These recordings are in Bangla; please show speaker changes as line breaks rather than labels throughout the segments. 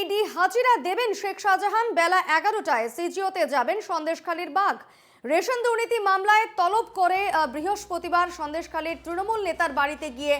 ইডি হাজিরা দেবেন শেখ শাহজাহান বেলা এগারোটায়। সিজিওতে যাবেন সন্দেশখালীর বাঘ। রেশন দুর্নীতি মামলায় তলব করে বৃহস্পতিবার সন্দেশখালীর তৃণমূল নেতার বাড়িতে গিয়ে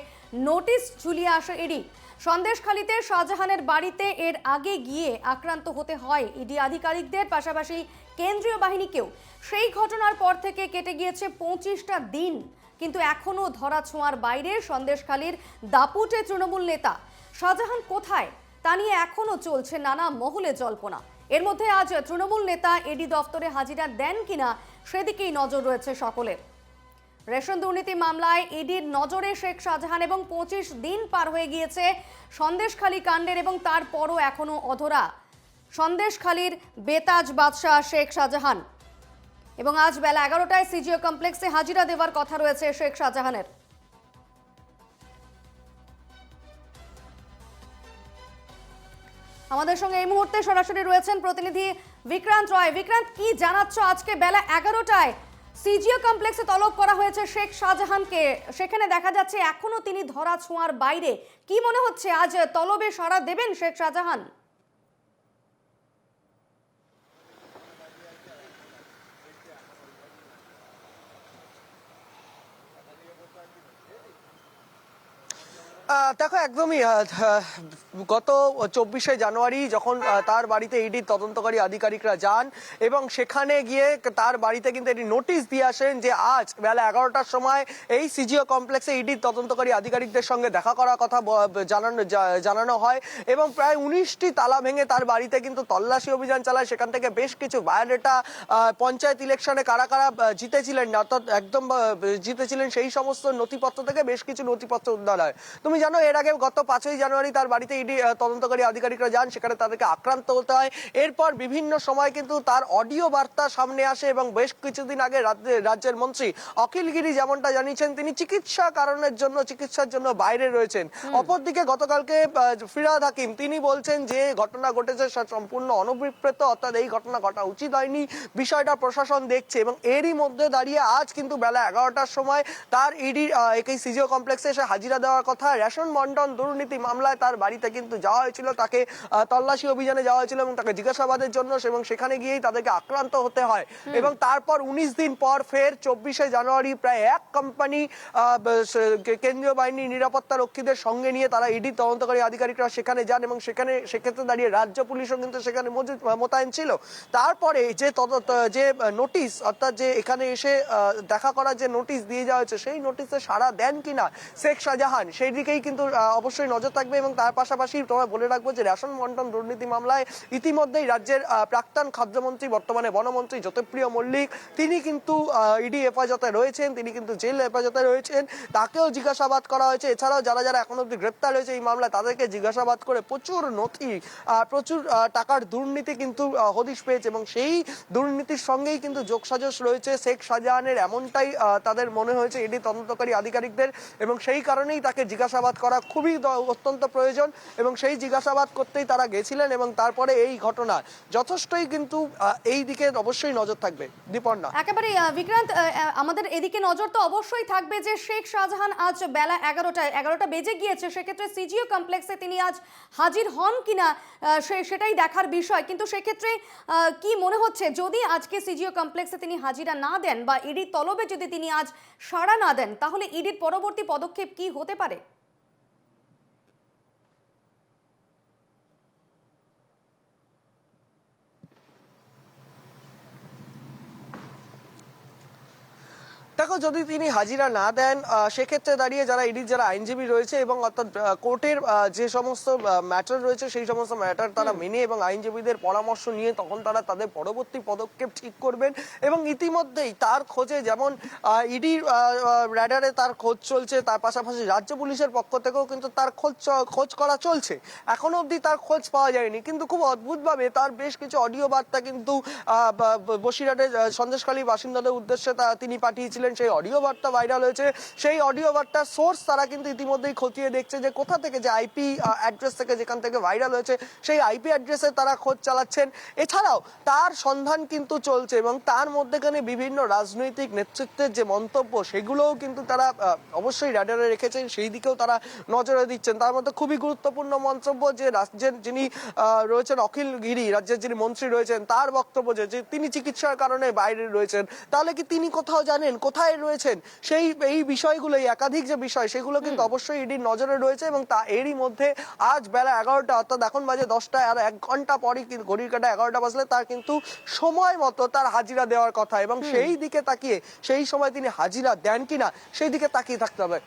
নোটিশ ঝুলিয়ে আসে ইডি। সন্দেশখালীতে শাহজাহানের বাড়িতে এর আগে গিয়ে আক্রান্ত হতে হয় ইডি আধিকারিকদের, পাশাপাশি কেন্দ্রীয় বাহিনীকেও। সেই ঘটনার পর থেকে কেটে গিয়েছে পঁচিশটা দিন। কিন্তু এখনও ধরা ছোঁয়ার বাইরে সন্দেশখালীর দাপুটে তৃণমূল নেতা। শাহজাহান কোথায়? তা নিয়ে এখনও চলছে নানা মহলে জল্পনা। এর মধ্যে আজ তৃণমূল নেতা এডি দফতরে হাজিরা দেন কিনা সেদিকেই নজর রয়েছে সকলের। রেশন দুর্নীতি মামলায় ইডির নজরে শেখ শাহজাহান এবং পঁচিশ দিন পার হয়ে গিয়েছে সন্দেশখালী কাণ্ডের এবং তারপরও এখনও অধরা। সন্দেশখালীর বেতাজ বাদশাহ শেখ শাহজাহান। এবং আজ বেলা এগারোটায় সিজিও কমপ্লেক্সে হাজিরা দেওয়ার কথা রয়েছে শেখ শাহজাহানের। আমাদের সঙ্গে এই মুহূর্তে সরাসরি রয়েছেন প্রতিনিধি বিক্রান্ত রয়। বিক্রান্ত, কি জানাচ্ছ? আজকে বেলা এগারোটায় সিজিও কমপ্লেক্সে তলব করা হয়েছে শেখ শাহজাহানকে। সেখানে দেখা যাচ্ছে এখনও তিনি ধরা ছোঁয়ার বাইরে। কি মনে হচ্ছে, আজ তলবে সাড়া দেবেন শেখ শাহজাহান?
দেখো, একদমই গত চব্বিশে জানুয়ারি যখন তার বাড়িতে ইডির তদন্তকারী আধিকারিকরা যান এবং সেখানে গিয়ে তার বাড়িতে কিন্তু এটি নোটিশ দিয়ে আসেন যে আজ বেলা এগারোটার সময় এই সিজিও কমপ্লেক্সে ইডির তদন্তকারী আধিকারিকদের সঙ্গে দেখা করার কথা জানানো জানানো হয় এবং প্রায় উনিশটি তালা ভেঙে তার বাড়িতে কিন্তু তল্লাশি অভিযান চালায়। সেখান থেকে বেশ কিছু বায়োডেটা পঞ্চায়েত ইলেকশনে কারা কারা জিতেছিলেন অর্থাৎ একদম জিতেছিলেন সেই সমস্ত নথিপত্র থেকে বেশ কিছু নথিপত্র উদ্ধার হয়। তুমি জানো এর আগে গত পাঁচই জানুয়ারি তার বাড়িতে ইডি তদন্তকারী আধিকারিকরা যান সেখানে তাদেরকে আক্রান্ত হতে হয়। এরপর বিভিন্ন সময় কিন্তু তার অডিও বার্তা সামনে আসে এবং বেশ কিছুদিন আগে রাজ্যে- রাজ্যের মন্ত্রী অখিল গিরি যেমনটা জানিয়েছেন তিনি চিকিৎসা কারণের জন্য চিকিৎসার জন্য বাইরে রয়েছেন। অপরদিকে গতকালকে ফিরাদ হাকিম তিনি বলছেন যে ঘটনা ঘটেছে সম্পূর্ণ অনভিপ্রেত অর্থাৎ এই ঘটনা ঘটা উচিত হয়নি। বিষয়টা প্রশাসন দেখছে এবং এরই মধ্যে দাঁড়িয়ে আজ কিন্তু বেলা এগারোটার সময় তার ইডি এই সিজিও কমপ্লেক্সে এসে হাজিরা দেওয়ার কথা রেশন বন্টন দুর্নীতি মামলায় তার বাড়িতে কিন্তু যাওয়া হয়েছিল। তাকে তল্লাশি অভিযানে যাওয়া হয়েছিল এবং তাকে জিজ্ঞাসাবাদের জন্য এবং সেখানে গিয়েই তাদেরকে আক্রান্ত হতে হয়। এবং তারপর উনিশ দিন পর ফের চব্বিশে জানুয়ারি প্রায় এক কোম্পানি কেন্দ্রীয় বাহিনী নিরাপত্তা রক্ষীদের সঙ্গে নিয়ে তারা ইডি তদন্তকারী আধিকারিকরা সেখানে যান এবং সেখানে সেক্ষেত্রে দাঁড়িয়ে রাজ্য পুলিশও কিন্তু সেখানে মজুদ মোতায়েন ছিল। তারপরে যে যে নোটিশ অর্থাৎ যে এখানে এসে দেখা করার যে নোটিশ দিয়ে যাওয়া হয়েছে সেই নোটিশে সাড়া দেন কিনা শেখ শাহজাহান? সেই দিকেই কিন্তু অবশ্যই নজর থাকবে এবং তার পাশাপাশি তোমায় বলে রাখব যে রেশন বন্টন দুর্নীতি মামলায় ইতিমধ্যেই রাজ্যের প্রাক্তন খাদ্যমন্ত্রী, বর্তমানে বনমন্ত্রী জ্যোতিপ্রিয় মল্লিক, তিনি কিন্তু ইডি হেফাজতে রয়েছেন, তিনি কিন্তু জেল হেফাজতে রয়েছেন, তাকেও জিজ্ঞাসাবাদ করা হয়েছে। এছাড়াও যারা যারা এখন অব্দি গ্রেপ্তার হয়েছে এই মামলায়, তাদেরকে জিজ্ঞাসাবাদ করে প্রচুর নথি প্রচুর টাকার দুর্নীতি কিন্তু হদিশ পেয়েছে এবং সেই দুর্নীতির সঙ্গেই কিন্তু যোগসাজশ রয়েছে শেখ শাহজাহানের, এমনটাই তাদের মনে হয়েছে ইডি তদন্তকারী আধিকারিকদের এবং সেই কারণেই তাকে জিজ্ঞাসাবাদ করা খুবই অত্যন্ত প্রয়োজন এবং সেই জিজ্ঞাসাবাদ করতেই তারা গেছিলেন এবং তারপরে এই ঘটনা। যথেষ্টই কিন্তু এই দিকে অবশ্যই নজর থাকবে। দীপর্ণা
একেবারে বিক্রান্ত আমাদের এদিকে নজর তো অবশ্যই থাকবে যে শেখ শাহজাহান আজ বেলা এগারোটায়, এগারোটা বেজে গিয়েছে। সেক্ষেত্রে সিজিও কমপ্লেক্সে তিনি আজ হাজির হন কিনা সেটাই দেখার বিষয়। কিন্তু সেক্ষেত্রে কি মনে হচ্ছে, যদি আজকে সিজিও কমপ্লেক্সে তিনি হাজিরা না দেন বা ইডির তলবে যদি তিনি আজ সাড়া না দেন, তাহলে ইডির পরবর্তী পদক্ষেপ কি হতে পারে?
দেখো যদি তিনি হাজিরা না দেন সেক্ষেত্রে দাঁড়িয়ে যারা ইডির যারা আইনজীবী রয়েছে এবং অর্থাৎ কোর্টের যে সমস্ত ম্যাটার রয়েছে সেই সমস্ত ম্যাটার তারা মেনে এবং আইনজীবীদের পরামর্শ নিয়ে তখন তারা তাদের পরবর্তী পদক্ষেপ ঠিক করবেন এবং ইতিমধ্যেই তার খোঁজে যেমন ইডির র্যাডারে তার খোঁজ চলছে তার পাশাপাশি রাজ্য পুলিশের পক্ষ থেকেও কিন্তু তার খোঁজ খোঁজ করা চলছে। এখনও অবধি তার খোঁজ পাওয়া যায়নি কিন্তু খুব অদ্ভুতভাবে তার বেশ কিছু অডিও বার্তা কিন্তু বসিরহাটের সন্দেশখালী বাসিন্দাদের উদ্দেশ্যে তা তিনি পাঠিয়েছিলেন সেই অডিও বার্তা ভাইরাল হয়েছে। সেই অডিও বার্তার সোর্স তারা কিন্তু ইতিমধ্যেই খতিয়ে দেখছে যে কোথা থেকে যে আইপি অ্যাড্রেস থেকে যেখান থেকে ভাইরাল হয়েছে, সেই আইপি অ্যাড্রেসে তারা খোঁজ চালাচ্ছেন। এছাড়াও তার সন্ধান কিন্তু চলছে এবং তার মধ্যেখানে বিভিন্ন রাজনৈতিক নেতৃত্বের যে মন্তব্য, সেগুলোও কিন্তু তারা অবশ্যই র্যাডারে রেখেছেন। সেই দিকেও তারা নজরে দিচ্ছেন। তার মধ্যে খুবই গুরুত্বপূর্ণ মন্তব্য যে রাজ্যের যিনি রয়েছেন অখিল গিরি, রাজ্যের যিনি মন্ত্রী রয়েছেন, তার বক্তব্য যে তিনি চিকিৎসার কারণে বাইরে রয়েছেন, তাহলে কি তিনি কোথাও জানেন? কোথায় রয়েছেন? সেই এই বিষয়গুলো একাধিক যে বিষয় সেগুলো কিন্তু অবশ্যই ইডির নজরে রয়েছে এবং তা এরই মধ্যে আজ বেলা এগারোটা অর্থাৎ এখন বাজে দশটা আর এক ঘণ্টা পরই কিন্তু ঘড়ির কাটা এগারোটা বাজলে তার কিন্তু সময় মতো তার হাজিরা দেওয়ার কথা এবং সেই দিকে তাকিয়ে সেই সময় তিনি হাজিরা দেন কিনা সেই দিকে তাকিয়ে থাকতে হবে।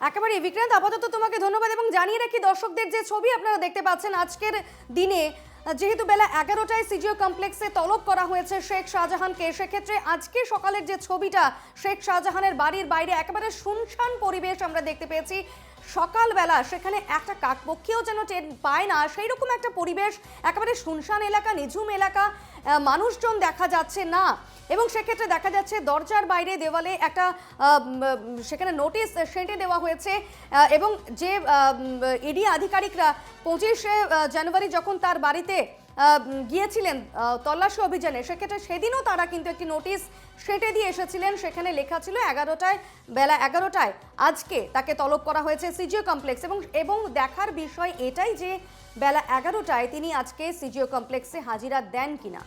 একেবারে বিক্রান্ত আপাতত তোমাকে ধন্যবাদ এবং জানিয়ে রাখি দর্শকদের যে ছবি আপনারা দেখতে পাচ্ছেন আজকের দিনে যেহেতু বেলা এগারোটায় সিজিও কমপ্লেক্সে তলব করা হয়েছে শেখ শাহজাহানকে, সেক্ষেত্রে আজকে সকালের যে ছবিটা, শেখ শাহজাহানের বাড়ির বাইরে একেবারে শুনশান পরিবেশ আমরা দেখতে পেয়েছি। সকালবেলা সেখানে একটা কাকপক্ষীও যেন টের পায় না। সেই রকম একটা পরিবেশ, একেবারে শুনশান এলাকা, নিঝুম এলাকা মানুষজন দেখা যাচ্ছে না। এবং সেক্ষেত্রে দেখা যাচ্ছে দরজার বাইরে দেওয়ালে একটা সেখানে নোটিশ সেঁটে দেওয়া হয়েছে। এবং যে ইডি আধিকারিকরা পঁচিশে জানুয়ারি যখন তার বাড়িতে গিয়েছিলেন তল্লাশি অভিযানে। সেক্ষেত্রে সেদিনও তারা কিন্তু একটি নোটিশ সেটে দিয়ে এসেছিলেন। সেখানে লেখা ছিল, এগারোটায়, বেলা এগারোটায় আজকে তাকে তলব করা হয়েছে সিজিও কমপ্লেক্স। এবং এবং দেখার বিষয় এটাই যে, বেলা এগারোটায় তিনি আজকে সিজিও কমপ্লেক্সে হাজিরা দেন কিনা।